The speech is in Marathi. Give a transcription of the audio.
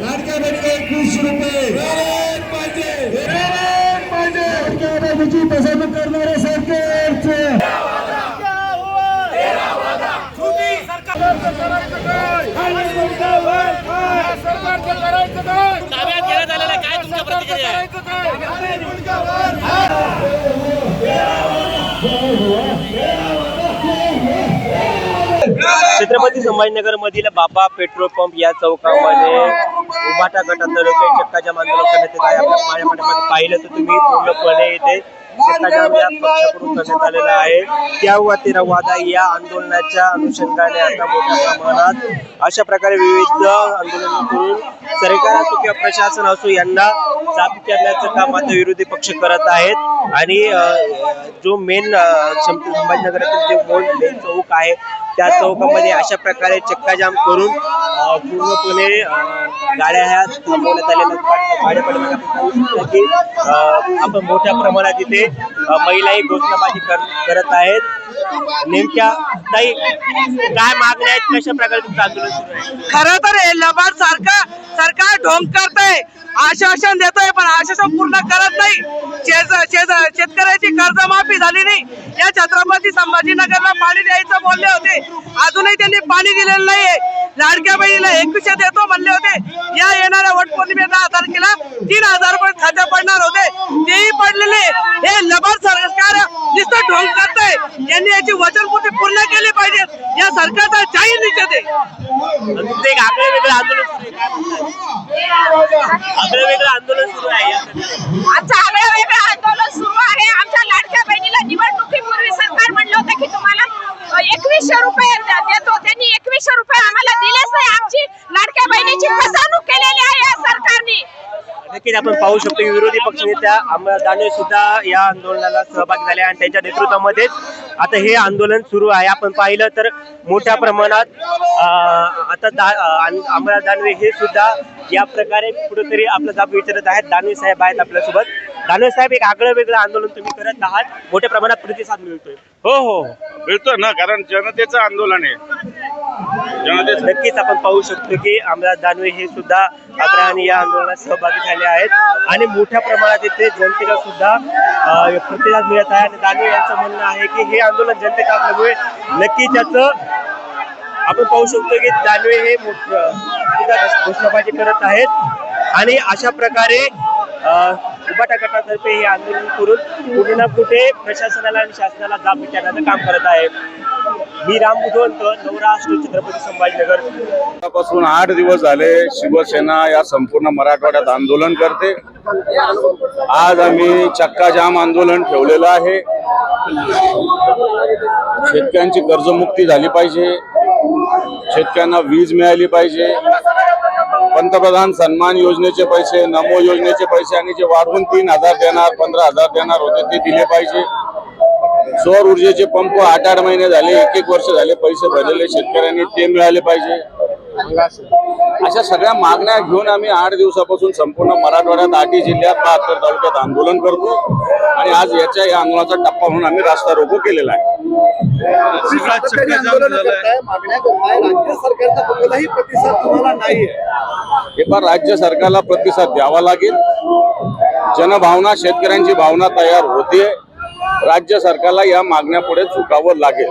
लाडक्या बहिणीला एकवीस रुपये. ताब्यात घेण्यात आलेलं आहे. काय तुमच्या प्रतिक्रिया आहे? छत्रपती संभाजीनगर मधील बाबा पेट्रोल पंप या चौकामध्ये उभाटा गटातर्फे चक्काजाम आंदोलन करण्यात येत आहे. आपल्या पाठीमागे पाहिलं तर तुम्ही पूर्णपणे इथे चक्काजाम या पक्षाकडून करण्यात आलेला आहे. तेरा वादा या आंदोलनाच्या अनुषंगाने आता मोठ्या प्रमाणात अशा प्रकारे विविध आंदोलन म्हणून सरकार असो किंवा प्रशासन असो यांना जाब करण्याचं काम आता विरोधी पक्ष करत आहेत. आणि जो मेन संभाजीनगरातील जे मोल मेन चौक आहे त्या चौकामध्ये अशा प्रकारे चक्काजाम करून पूर्णपणे गाड्या ह्या थांबवण्यात आलेल्या आहेत. आपण की आपण मोठ्या प्रमाणात इथे महिलाही घोषणाबाजी करत आहेत. नेमक्या काही काय मागण्या आहेत? कशा प्रकारे तुमचं आंदोलन खर तर हे लबाड सारखं सरकार ढोंग करतंय आश्वासन देतोय पण आश्वासन पूर्ण करत नाही. शेत शेत शेतकऱ्याची कर्जमाफी झाली नाही. या छत्रपती संभाजीनगरला पाणी द्यायचं बोलले होते. अजूनही त्यांनी पाणी दिलेलं नाहीये. लाडक्या एकवीसशे देतो म्हणले होते. या येणाऱ्या वटपौर्णिमे दहा तारखेला तीन हजार रुपये खात्या पडणार होते. तेही पडलेले. हे लबाड सरकार नुसतं ढोंग करतंय. यांनी याची वचनपूर्ती पूर्ण केली पाहिजे. या सरकारचा जाहीर निषेध आहे. आगळं वेगळं आंदोलन सुरू आहे. काय म्हणताय? आगळं वेगळं आंदोलन सुरू आहे. या प्रकारे. आमचं आगळं वेगळं आंदोलन सुरू आहे. आमच्या लाडक्या बहिणीला निवडणुकीपूर्वी सरकार म्हणलं होतं की तुम्हाला एकवीसशे रुपये द- देतो त्यांनी एकवीसशे रुपये आम्हाला दिलेच नाही आमची लाडक्या बहिणीची फसवणूक केलेली आहे या सरकारने नक्कीच आपण पाहू शकतो की विरोधी पक्षनेत्या अमर दानवे सुद्धा या आंदोलनाला सहभागी झाले आणि त्यांच्या नेतृत्वामध्येच आता हे आंदोलन सुरू आहे. आपण पाहिलं तर मोठ्या प्रमाणात आता दा अं, दानवे हे सुद्धा या प्रकारे कुठेतरी आपला जाब विचारत आहेत. दानवे साहेब आहेत आपल्यासोबत. दानवे साहेब एक आगळं वेगळं आंदोलन तुम्ही करत आहात. मोठ्या प्रमाणात प्रतिसाद मिळतोय. हो हो. मिळतो ना कारण जनतेचं आंदोलन आहे. जनतेचं नक्कीच आपण पाहू शकतो की आमदार दानवे हे सुद्धा आग्रहाने या आंदोलनात सहभागी झाले आहेत. आणि मोठ्या प्रमाणात इथे जनतेला सुद्धा प्रतिसाद मिळत आहे. आणि दानवे यांचं म्हणणं आहे की हे आंदोलन जनतेचं असल्यामुळे नक्की त्याचं आपण पाहू शकतो की दानवे हे घोषणाबाजी करत आहेत. आणि अशा प्रकारे अं, गटातर्फे हे आंदोलन करून कुठे ना कुठे प्रशासनाला आणि शासनाला जाब विचारण्याचं काम करत आहे. मी राम बुधवंत नवराष्ट्र छत्रपती संभाजीनगर. पासून आठ दिवस झाले शिवसेना या संपूर्ण मराठवाड्यात आंदोलन करते. आज आम्ही चक्का जाम आंदोलन ठेवलेलं आहे. शेतकऱ्यांची कर्जमुक्ती झाली पाहिजे. शेतकऱ्यांना वीज मिळाली पाहिजे. पंतप्रधान सन्मान योजनेचे पैसे नमो योजनेचे पैसे आणि जे वाढवून तीन हजार देणार पंधरा हजार देणार होते ते दिले पाहिजे. सौर ऊर्जेचे पंप आठ आठ महिने झाले एक एक वर्ष झाले पैसे भरलेले शेतकऱ्यांनी ते मिळाले पाहिजे. अशा सगळ्या मागण्या घेऊन आम्ही आठ दिवसापासून संपूर्ण मराठवाड्यात आठी जिल्ह्यात बहात्तर तालुक्यात आंदोलन करतो. आणि आज याच्या या आंदोलनाचा टप्पा म्हणून आम्ही रास्ता रोको केलेला आहे. हे पण राज्य सरकारला प्रतिसाद द्यावा लागेल. जनभावना शेतकऱ्यांची भावना तयार होते राज्य सरकारला या मागण्या पुढे चुकावं लागेल.